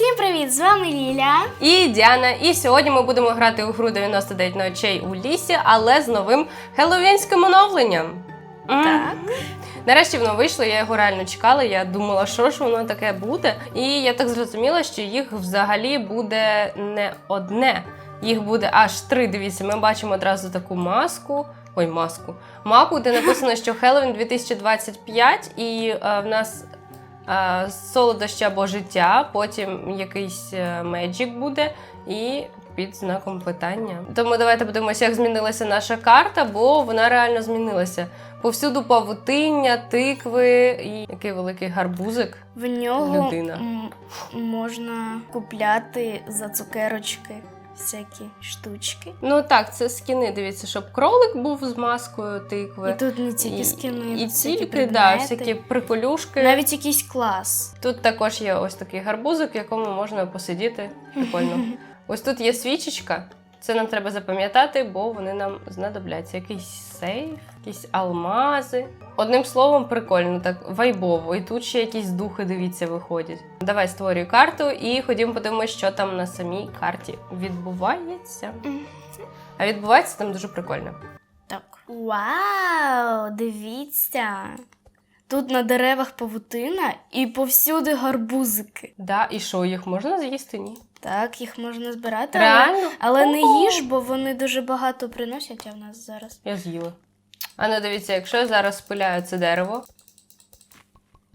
Всім привіт! З вами Ліля. І Діана. І сьогодні ми будемо грати у гру 99 ночей у лісі, але з новим хеллоуінським оновленням. Так. Нарешті воно вийшло, я його реально чекала. Я думала, що ж воно таке буде. І я так зрозуміла, що їх взагалі буде не одне. Їх буде аж три. Дивіться, ми бачимо одразу таку маску. Ой, маску. Маку, де написано, що Хеллоуін 2025, і е, в нас солодощі або життя, потім якийсь е, меджик буде і під знаком питання. Тому давайте подивимося, як змінилася наша карта, бо вона реально змінилася. Повсюду павутиння, тикви і який великий гарбузик. В нього Людина. можна купляти за цукерочки всякі штучки. Ну так, це скіни. Дивіться, щоб кролик був з маскою тикви. І тут не тільки скіни, і і тільки да, всякі приколюшки. Навіть якийсь клас. Тут також є ось такий гарбузик, в якому можна посидіти. Прикольно. Ось тут є свічечка. Це нам треба запам'ятати, бо вони нам знадобляться. Якийсь сейф, якісь алмази. Одним словом, прикольно, так вайбово. І тут ще якісь духи, дивіться, виходять. Давай створюй карту і ходімо подивимося, що там на самій карті відбувається. А відбувається там дуже прикольно. Так. Вау! Дивіться! Тут на деревах павутина і повсюди гарбузики. Да, і що, їх можна з'їсти? Ні. Так, їх можна збирати. Але, Реально? але не їж, бо вони дуже багато приносять, а в нас зараз. Я з'їла. А ну дивіться, якщо я зараз спиляю це дерево.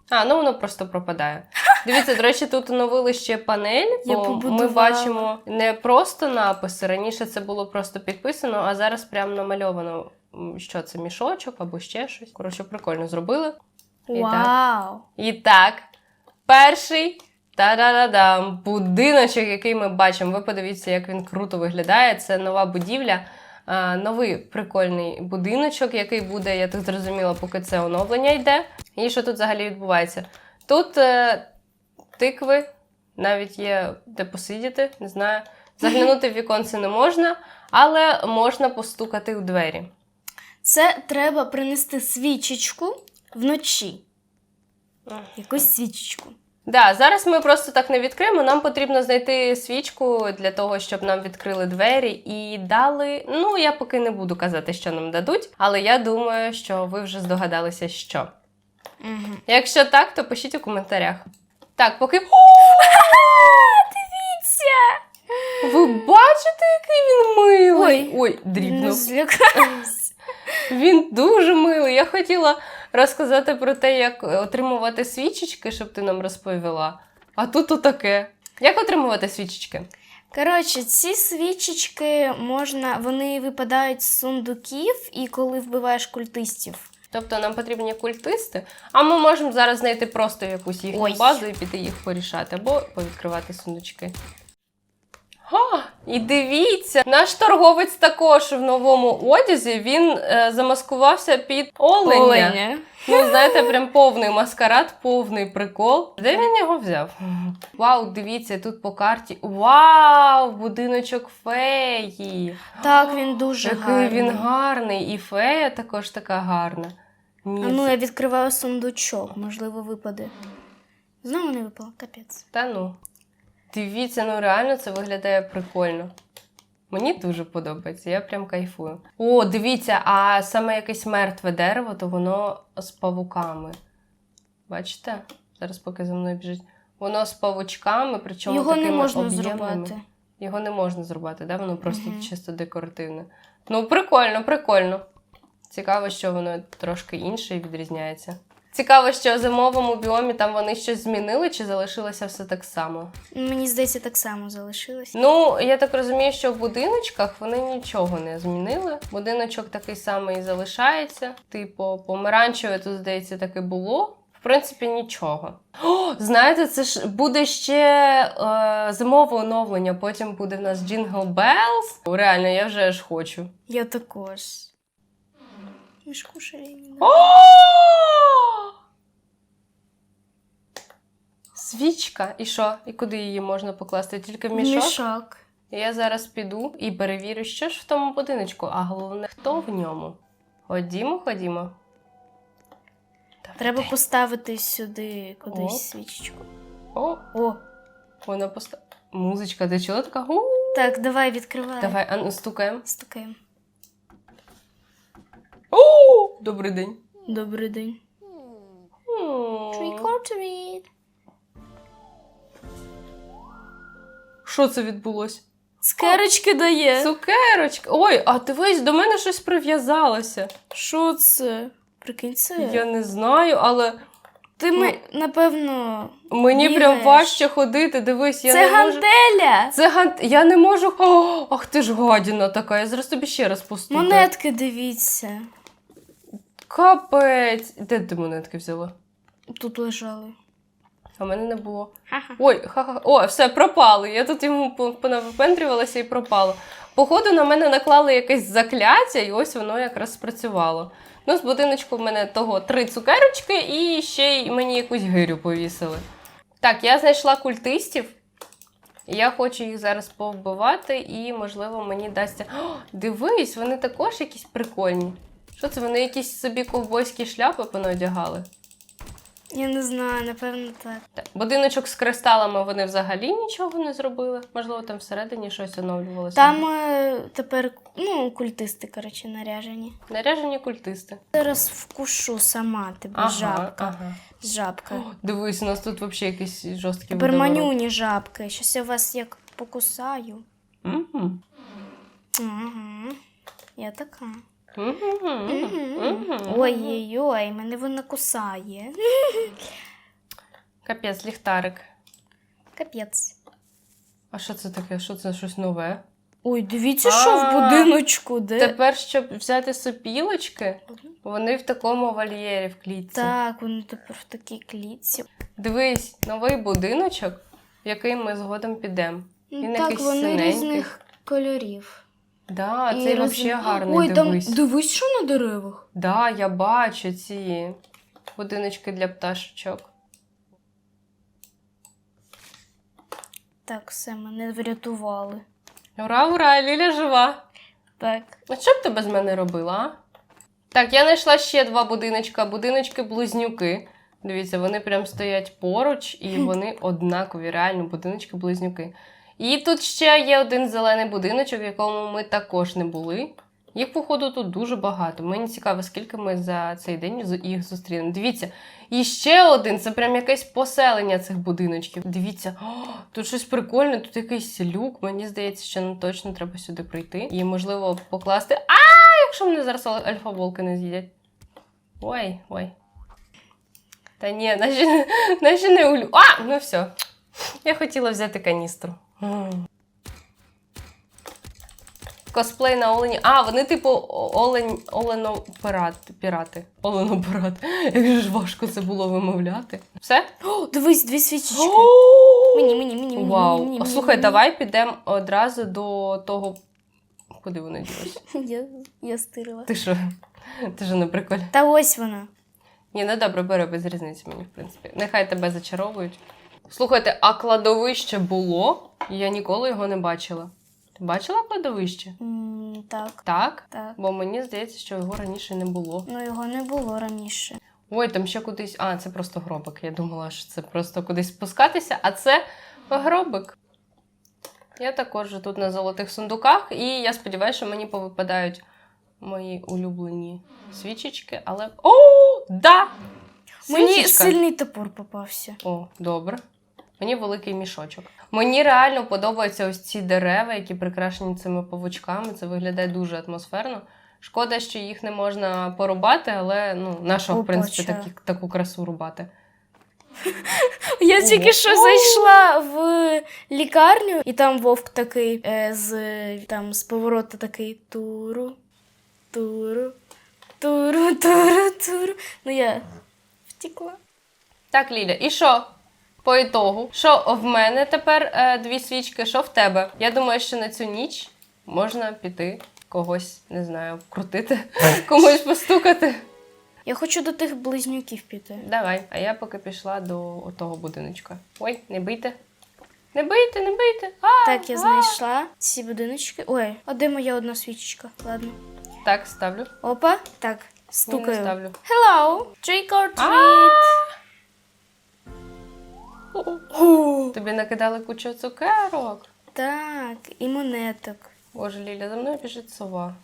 А, ну воно просто пропадає. Дивіться, до речі, тут оновили ще панель, Я бо ми бачимо не просто написи. Раніше це було просто підписано, а зараз прям намальовано, що це мішочок або ще щось. Коротше, прикольно зробили. І так. І так, перший та-да-да-дам, будиночок, який ми бачимо. Ви подивіться, як він круто виглядає. Це нова будівля. Новий прикольний будиночок, який буде, я так зрозуміла, поки це оновлення йде. І що тут взагалі відбувається? Тут е, тикви, навіть є де посидіти, не знаю. Заглянути в віконце не можна, але можна постукати у двері. Це треба принести свічечку вночі. Якусь свічечку. Да, зараз ми просто так не відкриємо. Нам потрібно знайти свічку для того, щоб нам відкрили двері і дали. Ну, я поки не буду казати, що нам дадуть, але я думаю, що ви вже здогадалися, що. Угу. Якщо так, то пишіть у коментарях. Так, поки. Дивіться! Ви бачите, який він милий? Ой. Ой, дрібно. Він дуже милий. Я хотіла розказати про те, як отримувати свічечки, щоб ти нам розповіла. А тут отаке. Як отримувати свічечки? Коротше, ці свічечки можна, вони випадають з сундуків, і коли вбиваєш культистів. Тобто нам потрібні культисти, а ми можемо зараз знайти просто якусь їхню Ой. базу і піти їх порішати, або повідкривати сундучки. Ха! І дивіться, наш торговець також в новому одязі він е, замаскувався під оленя. Ну, знаєте, прям повний маскарад, повний прикол. Де він його взяв? Вау, дивіться, тут по карті. Вау! Будиночок феї. Так, він дуже Який гарний. він гарний, і фея також така гарна. Ні, А ну, це- я відкриваю сундучок, можливо, випаде. Знову не випало, капець. Та ну. Дивіться, ну реально це виглядає прикольно. Мені дуже подобається, я прям кайфую. О, дивіться, а саме якесь мертве дерево, то воно з павуками. Бачите? Зараз поки за мною біжить. Воно з павучками, причому Його не можна об'ємними. зрубати. Його не можна зрубати, да? воно просто Мгм. чисто декоративне. Ну, прикольно, прикольно. Цікаво, що воно трошки інше і відрізняється. Цікаво, що в зимовому біомі там вони щось змінили чи залишилося все так само. Мені здається, так само залишилось. Ну, я так розумію, що в будиночках вони нічого не змінили. Будиночок такий самий і залишається. Типу, помаранчеве тут, здається, таки було. В принципі, нічого. О, знаєте, це ж буде ще е, зимове оновлення. Потім буде в нас Jingle Bells. Реально, я вже аж хочу. Я також. Мішку шалені. О! Свічка. І що? І куди її можна покласти? Тільки в мішок? Мішок. Я зараз піду і перевірю, що ж в тому будиночку, а головне, хто в ньому. Ходімо, ходімо. Треба поставити сюди кудись Оп. свічечку. О, О, Вона поста... Музичка, ти чула така? Гу. Так, давай відкривай. Давай, а ну стукаємо. Стукаємо. О, добрий день. Добрий день. Trick or treat. Що це відбулося? Цукерочки дає. Цукерочка. Ой, а дивись, до мене щось прив'язалося. Що це? Прикинь це. Я не знаю, але Ти ми, напевно. мені Бігаєш. прям важче ходити. Дивись, я це не можу. гантеля. Це гант. Я не можу. О, ах ти ж гадіна така. Я зараз тобі ще раз постукаю. Монетки дивіться. Капець. Де ти монетки взяла? Тут лежали. А в мене не було. Ха-ха. Ой, ха-ха. О, все, пропали. Я тут йому по- понавипендрювалася і пропало. Походу, на мене наклали якесь закляття, і ось воно якраз спрацювало. Ну, з будиночку в мене того три цукерочки і ще й мені якусь гирю повісили. Так, я знайшла культистів. Я хочу їх зараз повбивати, і, можливо, мені дасться. О, дивись, вони також якісь прикольні. Що це? Вони якісь собі ковбойські шляпи понадягали? Я не знаю, напевно, так. Так, будиночок з кристалами вони взагалі нічого не зробили. Можливо, там всередині щось оновлювалося. Там е, тепер ну, культисти, коротше, наряжені. наряжені культисти. Зараз вкушу сама тебе жабка. ага. Жабка. О, дивись, у нас тут взагалі якісь жорсткі Тепер манюні жабки. Щас я вас як покусаю. Мгм. Ага. Я така. Ой-ой-ой, мене вона кусає. Капець, ліхтарик. Капець. А що це таке? Що це щось нове? Ой, дивіться, що в будиночку, де. Тепер, щоб взяти сопілочки, вони в такому вольєрі в клітці. Так, вони тепер в такій клітці. Дивись, новий будиночок, в який ми згодом підемо. Він так, якийсь вони синенький. різних кольорів. Да, І цей роз- взагалі гарний. Ой, дивись. там дивись, що на деревах. Да, я бачу ці будиночки для пташечок. Так, все, мене врятували. Ура, ура, Ліля жива. Так. А що б ти без мене робила? а? Так, я знайшла ще два будиночка. Будиночки-близнюки. Дивіться, вони прям стоять поруч, і вони однакові, реально, будиночки-близнюки. І тут ще є один зелений будиночок, в якому ми також не були. Їх, походу, тут дуже багато. Мені цікаво, скільки ми за цей день їх зустрінемо. Дивіться, і ще один це прям якесь поселення цих будиночків. Дивіться, о, тут щось прикольне, тут якийсь люк. Мені здається, що нам точно треба сюди прийти. І, можливо, покласти. А, якщо мене зараз альфа-волки не з'їдять. Ой, ой. Та ні, наші, наші не улю. А, ну все. Я хотіла взяти каністру. Косплей на олені. А, вони типу олень, оленопирати. Пірати. Оленопират. Як же ж важко це було вимовляти. Все? О, дивись, дві свічечки. Мені, мені, мені, мені. Вау. мені, мені, слухай, мені. давай підемо одразу до того. Куди вони ділися? Я, я стирила. Ти що? Ти ж не прикольно. Та ось вона. Ні, ну добре, бери без різниці мені, в принципі. Нехай тебе зачаровують. Слухайте, а кладовище було? Я ніколи його не бачила. Ти бачила кладовище? М, так, Так? так. Бо мені здається, що його раніше не було. Ну його не було раніше. Ой, там ще кудись. А, це просто гробик. Я думала, що це просто кудись спускатися, а це гробик. Я також тут на золотих сундуках, і я сподіваюся, що мені повипадають мої улюблені свічечки, але. О, да! Мені Свічечка. сильний топор попався. О, добре. Мені великий мішочок. Мені реально подобаються ось ці дерева, які прикрашені цими павучками. Це виглядає дуже атмосферно. Шкода, що їх не можна порубати, але ну, нашого, в принципі, такі, таку красу рубати. Я тільки що зайшла в лікарню, і там вовк такий е, з там з повороту такий туру, туру, туру, туру, туру. Ну я втекла. Так, Ліля, і що? По ітогу, що в мене тепер е, дві свічки, що в тебе? Я думаю, що на цю ніч можна піти когось, не знаю, вкрутити, комусь постукати. Я хочу до тих близнюків піти. Давай, а я поки пішла до того будиночка. Ой, не бийте. Не бийте, не бийте. А, Так, я а. знайшла ці будиночки. Ой, а де моя одна свічечка? Ладно. Так, ставлю. Опа, так, Ні, не стукаю. ставлю. Hello, trick or А! treat. Тобі накидали кучу цукерок. так, і монеток. Боже, Ліля, за мною біжить сова.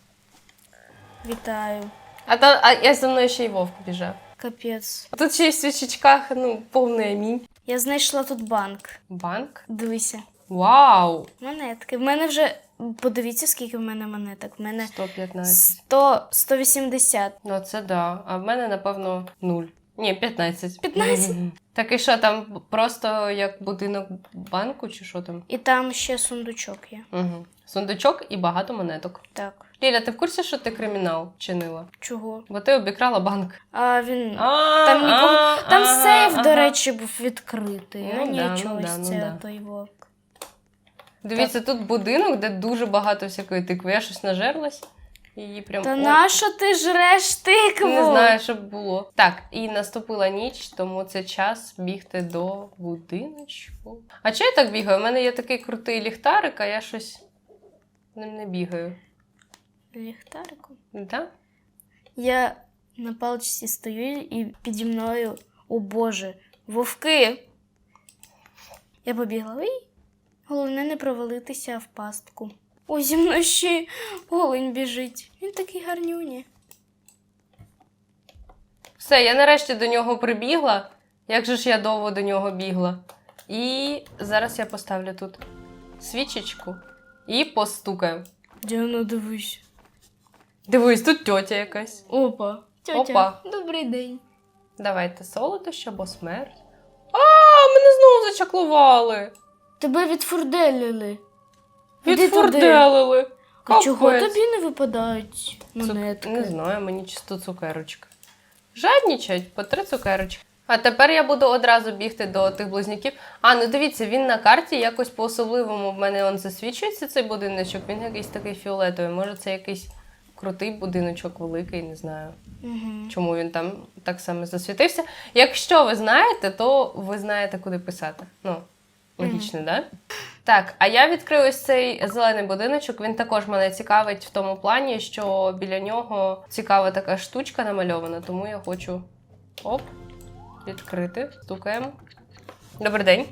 Вітаю. А та а я за мною ще й вовк біжав. Капець. А Тут ще й в свічечках, ну, повний амінь. Я знайшла тут банк. Банк. Дивися. Вау! Монетки. В мене вже. Подивіться, скільки в мене монеток. В мене 115. 100, 180. Ну, це да. А в мене, напевно, 0. Ні, 15. 15? Так і що там просто як будинок банку, чи що там? І там ще сундучок є. Угу. Сундучок і багато монеток. Так. Ліля, ти в курсі, що ти кримінал чинила? Чого? Бо ти обікрала банк. А він. А, Там нікого. а, Там ага, сейф, ага. до речі, був відкритий. Ну а да, ну нічого, да, ну да. той вовк. Дивіться, тут будинок, де дуже багато всякої тикви. Я щось нажерлась. Її прям. Та Ой, нащо ти жреш тикву? Не знаю, що було. Так, і наступила ніч, тому це час бігти до будиночку. А чи я так бігаю? У мене є такий крутий ліхтарик, а я щось ним не бігаю. Ліхтариком. Да? Я на паличці стою і піді мною, о Боже, вовки. Я побігла. Головне не провалитися в пастку. Ой, зі мною ще олень біжить. Він такий гарнюні. Все, я нарешті до нього прибігла. Як же ж я довго до нього бігла? І зараз я поставлю тут свічечку і постукаю. Діана, дивись. Дивись, тут тьотя якась. Опа. Тьотя, Опа. добрий день. Давайте солодощі або смерть. А, мене знову зачаклували. Тебе відфурделили. Іди туди. Відфурделили. А чого тобі не випадають монетки? Не знаю, мені чисто цукерочка. Жаднічать по три цукерочки. А тепер я буду одразу бігти до тих близнюків. А, ну дивіться, він на карті якось по-особливому в мене он засвічується цей будиночок. Він якийсь такий фіолетовий. Може, це якийсь крутий будиночок великий, не знаю. Угу. Чому він там так само засвітився. Якщо ви знаєте, то ви знаєте, куди писати. Ну, логічно, так? Да? Так, а я відкрию ось цей зелений будиночок. Він також мене цікавить в тому плані, що біля нього цікава така штучка намальована, тому я хочу оп, відкрити. Стукаємо. Добрий день.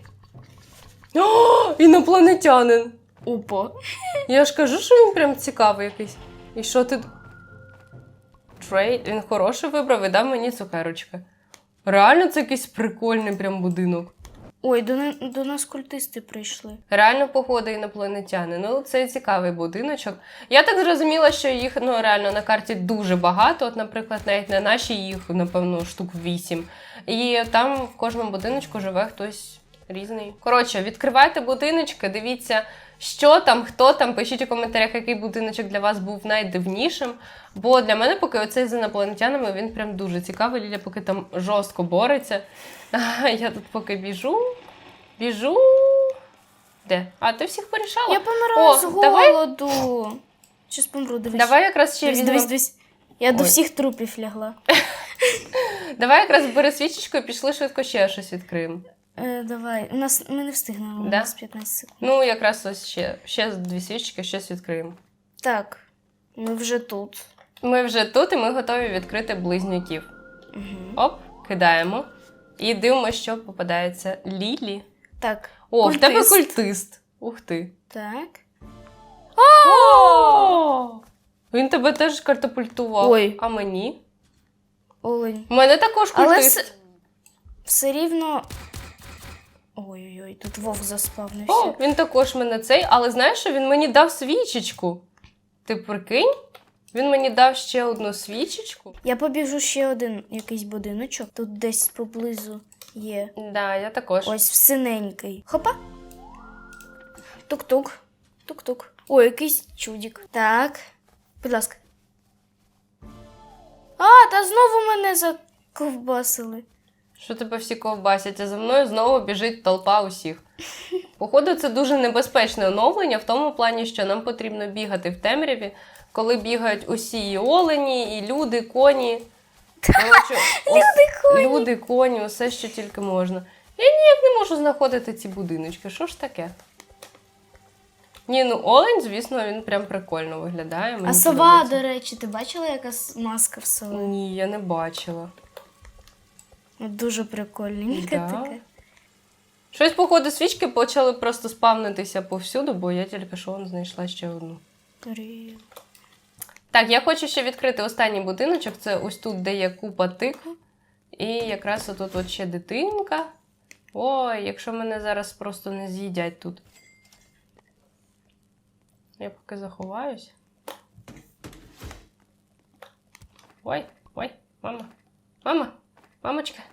О, інопланетянин! Опа. Я ж кажу, що він прям цікавий якийсь. І що ти. Трей, він хороший вибрав і дав мені цукерочки. Реально, це якийсь прикольний прям будинок. Ой, до, до нас культисти прийшли. Реально походи інопланетяни. Ну, це цікавий будиночок. Я так зрозуміла, що їх ну реально на карті дуже багато. От, наприклад, навіть на нашій їх, напевно, штук вісім. І там в кожному будиночку живе хтось різний. Коротше, відкривайте будиночки, дивіться, що там, хто там. Пишіть у коментарях, який будиночок для вас був найдивнішим. Бо для мене, поки оцей з інопланетянами, він прям дуже цікавий. Ліля поки там жорстко бореться. Я тут поки біжу, біжу. Де? А, ти всіх порішала? Я помираю О, з давай- голоду. Щас помру, дивись. Давай якраз ще дивись, дивись, дивись. Я до всіх трупів лягла. Давай якраз бери свічечку і пішли швидко ще щось відкриємо. Е, давай. У нас ми не встигнемо. У Да? нас 15 секунд. Ну, якраз ось ще, ще дві свічки, щось відкриємо. Так, ми вже тут. Ми вже тут і ми готові відкрити близнюків. Угу. Оп, кидаємо. І дивимося, що попадається. Лілі. Так. О, в тебе Культист. культист. Ух ти. Так. О! Він тебе теж картопультував. Ой. А мені? Олень. У мене також Але культист. все, все рівно. Ой-ой-ой, тут вовк заспавнився. О, він також мене цей, але знаєш, що він мені дав свічечку. Ти прикинь? Він мені дав ще одну свічечку. Я побіжу ще один якийсь будиночок. Тут десь поблизу є. Да, я також. Ось в синенький. Хопа. Тук-тук. Тук-тук. Ой, якийсь чудік. Так. Будь ласка. А, та знову мене заковбасили. Що тебе всі ковбасять, а за мною знову біжить толпа усіх. Походу, це дуже небезпечне оновлення в тому плані, що нам потрібно бігати в темряві, коли бігають усі і олені, і люди, коні. Коротше, люди, коні. люди, коні, усе, що тільки можна. Я ніяк не можу знаходити ці будиночки. Що ж таке? Ні, ну олень, звісно, він прям прикольно виглядає. Мені а сова, подобається. до речі, ти бачила, яка маска в сови? Ні, я не бачила. Дуже прикольненька Да. така. Щось, походу, свічки почали просто спавнитися повсюду, бо я тільки що знайшла ще одну. Три. Так, я хочу ще відкрити останній будиночок. Це ось тут, де є купа тикв. І якраз отут от ще дитинка. Ой, якщо мене зараз просто не з'їдять тут. Я поки заховаюсь. Ой, ой, мама. Мама, мамочка.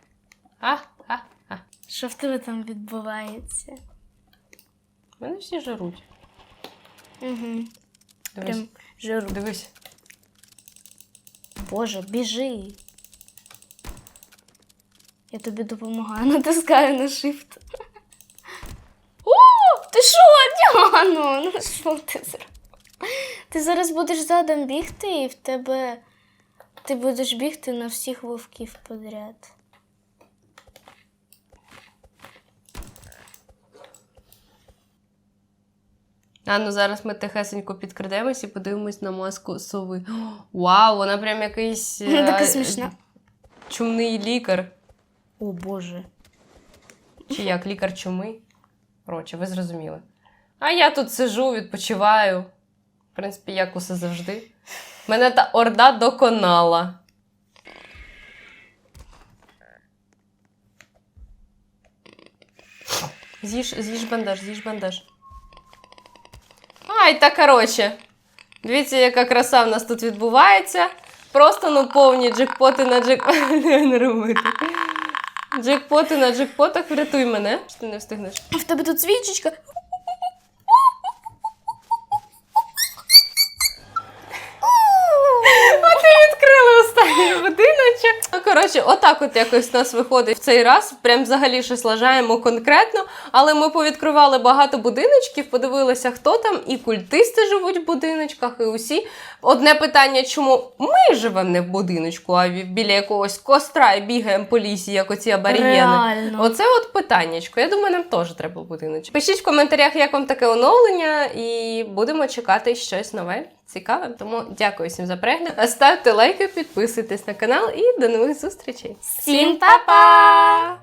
А, а, а. Що в тебе там відбувається? Мене всі жаруть. Угу. Дивись. Прям жиру. Дивись. Боже, біжи. Я тобі допомагаю, натискаю на shift. О, ти що, Діано? Ну що ти зробив? Ти зараз будеш задом бігти, і в тебе. Ти будеш бігти на всіх вовків подряд. А ну зараз ми тихесенько підкрадемось і подивимось на маску сови. Вау, вона прям якийсь Ну, е, така смішна. чумний лікар. О Боже. Чи як лікар чуми? Коротше, ви зрозуміли. А я тут сижу, відпочиваю. В принципі, як усе завжди. Мене та орда доконала. З'їж, з'їж бандаж, з'їж бандаж. Ай, та коротше. Дивіться, яка краса в нас тут відбувається. Просто ну повні джекпоти на джек... Не робити. Джекпоти на джекпотах, врятуй мене. Що ти не встигнеш? В тебе тут свічечка. Відкрили останній будиночок. Ну, коротше, отак от якось у нас виходить в цей раз. Прям взагалі щось лажаємо конкретно. Але ми повідкривали багато будиночків, подивилися, хто там, і культисти живуть в будиночках, і усі. Одне питання, чому ми живемо не в будиночку, а біля якогось костра і бігаємо по лісі, як оці. Реально. Оце от питаннячко. Я думаю, нам теж треба будиночок. Пишіть в коментарях, як вам таке оновлення, і будемо чекати щось нове, цікаве. Тому дякую всім за перегляд. Ставте лайки, підписуйтесь на канал і до нових зустрічей. Всім па-па!